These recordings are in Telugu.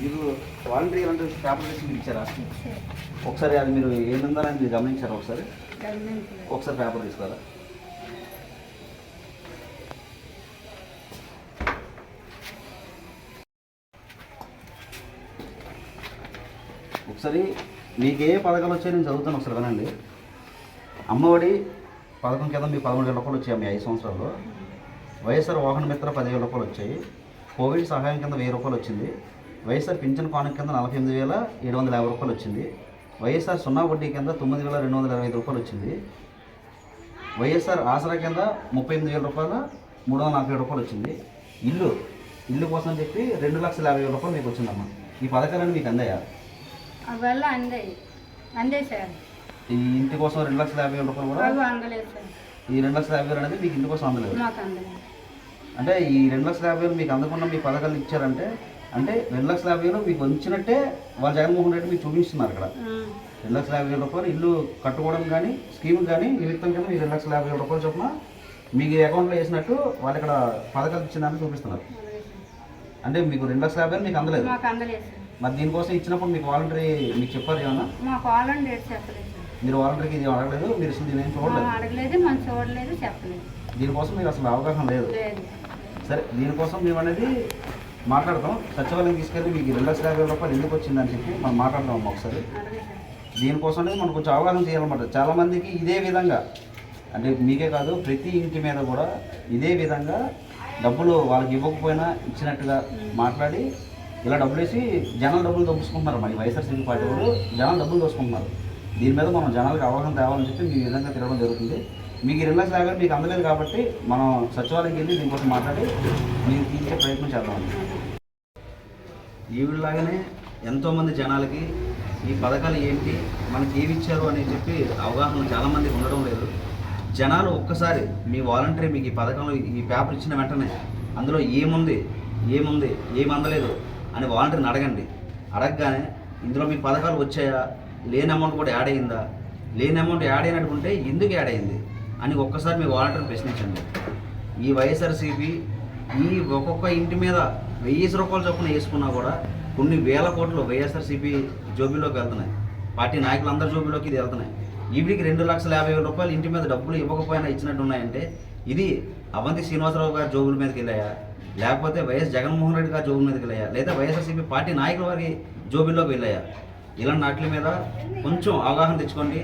మీరు వాలంటరీ అంటే పేపర్ మీరు ఇచ్చారా? ఒకసారి అది మీరు ఏముందని మీరు గమనించారా ఒకసారి? ఒకసారి పేపర్ తీసుకోరా ఒకసారి మీకు ఏ పథకాలు వచ్చాయో నేను చదువుతాను ఒకసారి వినండి. అమ్మఒడి పథకం కింద మీ పదమూడు వేల రూపాయలు వచ్చాయి మీ ఐదు సంవత్సరాల్లో. వైఎస్ఆర్ వాహన మిత్ర పదివేల రూపాయలు వచ్చాయి. కోవిడ్ సహాయం కింద వెయ్యి రూపాయలు వచ్చింది. వైఎస్ఆర్ పింఛన్ కానుక కింద నలభై ఎనిమిది వేల ఏడు వందల యాభై రూపాయలు వచ్చింది. వైఎస్ఆర్ సున్నా వడ్డీ కింద తొమ్మిది వేల రెండు వందల ఇరవై ఐదు రూపాయలు వచ్చింది. వైఎస్ఆర్ ఆసరా కింద ముప్పై ఎనిమిది వేల రూపాయల మూడు వందల నలభై ఏడు రూపాయలు వచ్చింది. ఇల్లు ఇల్లు కోసం అని చెప్పి రెండు లక్షల యాభై వేల రూపాయలు మీకు వచ్చిందమ్మా. ఈ పథకాలన్నీ మీకు అందాయా? అవల్ల అందే అందే సార్ ఈ ఇంటి కోసం రెండు లక్షల యాభై వేల రూపాయలు కూడా అవి అందలేదు సార్. ఈ రెండు లక్షల యాభై వేలు అనేది మీకు ఇంటి కోసం అందలేదు. మాకు అందలేదు. అంటే ఈ రెండు లక్షల యాభై వేలు మీకు అందకుండా మీ పథకాలు ఇచ్చారంటే అంటే రెండు లక్షల యాభై వేలు మీకు వచ్చినట్టే వాళ్ళు జగన్మోహన్ రెడ్డి మీకు చూపిస్తున్నారు ఇక్కడ. రెండు లక్షల యాభై వేల రూపాయలు ఇల్లు కట్టుకోవడం కానీ స్కీమ్ కానీ నిమిత్తం కింద మీకు రెండు లక్షల యాభై వేల రూపాయలు చొప్పున మీకు అకౌంట్లో వేసినట్టు వాళ్ళు ఇక్కడ పథకాలు ఇచ్చిందని చూపిస్తున్నారు. అంటే మీకు రెండు లక్షల యాభై మీకు అందలేదు. మరి దీనికోసం ఇచ్చినప్పుడు మీకు వాలంటరీ మీకు చెప్పారు ఏమన్నా? మీరు వాలంటరీకి ఇది అడగలేదు మీరు అసలు దీని ఏం చూడలేదు? మనం అడగలేదు మనం చూడలేదు చెప్పలేదు. దీనికోసం మీకు అసలు అవగాహన లేదు. సరే దీనికోసం మేము అనేది మాట్లాడతాం సచివాలయం తీసుకెళ్ళి మీకు రెండు లక్షల యాభై రూపాయలు ఎందుకు వచ్చిందని చెప్పి మనం మాట్లాడదాం ఒకసారి. దీనికోసమే దీనికోసం మనం కొంచెం అవగాహన చేయాలన్నమాట. చాలామందికి ఇదే విధంగా అంటే మీకే కాదు ప్రతి ఇంటి మీద కూడా ఇదే విధంగా డబ్బులు వాళ్ళకి ఇవ్వకపోయినా ఇచ్చినట్టుగా మాట్లాడి ఇలా డబ్బులు వేసి జనాలు డబ్బులు దోచుకుంటున్నారు మరి వైఎస్ఆర్సీపీ పార్టీ వాళ్ళు జనాలు డబ్బులు దోసుకుంటున్నారు దీని మీద మనం జనాలకు అవగాహన తేవాలని చెప్పి మీ విధంగా తిరగడం జరుగుతుంది. మీకు ఈ రెండు యాభై మీకు అందలేదు కాబట్టి మనం సచివాలయంకి వెళ్ళి దీనికోసం మాట్లాడి మీరు తీర్చే ప్రయత్నం చేద్దామండి ఈవిడలాగానే ఎంతోమంది జనాలకి ఈ పథకాలు ఏంటి మనకి ఏమి ఇచ్చారు అని చెప్పి అవగాహన చాలామందికి ఉండడం లేదు. జనాలు ఒక్కసారి మీ వాలంటరీ మీకు ఈ పథకంలో ఈ పేపర్ ఇచ్చిన వెంటనే అందులో ఏముంది ఏముంది ఏమి అందలేదు అని వాలంటీర్ని అడగండి. అడగగానే ఇందులో మీకు పథకాలు వచ్చాయా లేని అమౌంట్ కూడా యాడ్ అయిందా లేని అమౌంట్ యాడ్ అయినట్టుకుంటే ఎందుకు యాడ్ అయింది అని ఒక్కసారి మీ వాలంటీర్ని ప్రశ్నించండి. ఈ వైఎస్ఆర్సీపీ ఈ ఒక్కొక్క ఇంటి మీద వెయ్యి రూపాయలు చొప్పున వేసుకున్నా కూడా కొన్ని వేల కోట్లు వైఎస్ఆర్సీపీ జోబీలోకి వెళ్తున్నాయి. పార్టీ నాయకులందరి జోబీలోకి ఇది వెళ్తున్నాయి. ఈవిడికి రెండు లక్షల యాభై వేల రూపాయలు ఇంటి మీద డబ్బులు ఇవ్వకపోయినా ఇచ్చినట్టు ఉన్నాయంటే ఇది అవంతి శ్రీనివాసరావు గారి జోబుల మీదకి వెళ్ళాయా? లేకపోతే వైఎస్ జగన్మోహన్ రెడ్డి గారి జోబుల మీదకి వెళ్ళాయా? లేదా వైఎస్ఆర్సీపీ పార్టీ నాయకుల వారి జోబీలోకి వెళ్ళాయా? ఇలాంటి వాటి మీద కొంచెం అవగాహన తెచ్చుకోండి.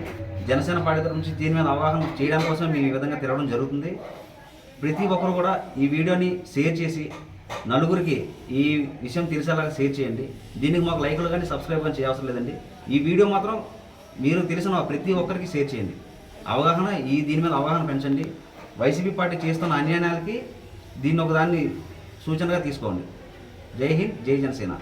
జనసేన పార్టీ నుంచి దీని మీద అవగాహన చేయడం కోసం మేము ఈ విధంగా తిరగడం జరుగుతుంది. ప్రతి ఒక్కరు కూడా ఈ వీడియోని షేర్ చేసి నలుగురికి ఈ విషయం తెలిసేలాగా షేర్ చేయండి. దీనికి మాకు లైకులు కానీ సబ్స్క్రైబ్ కానీ చేయవసరం లేదండి. ఈ వీడియో మాత్రం మీరు తెలిసిన ప్రతి ఒక్కరికి షేర్ చేయండి. అవగాహన ఈ దీని మీద అవగాహన పెంచండి. వైసీపీ పార్టీ చేస్తున్న అన్యాయాలకి దీన్ని ఒకదాన్ని సూచనగా తీసుకోండి. జై హింద్ జై జనసేన.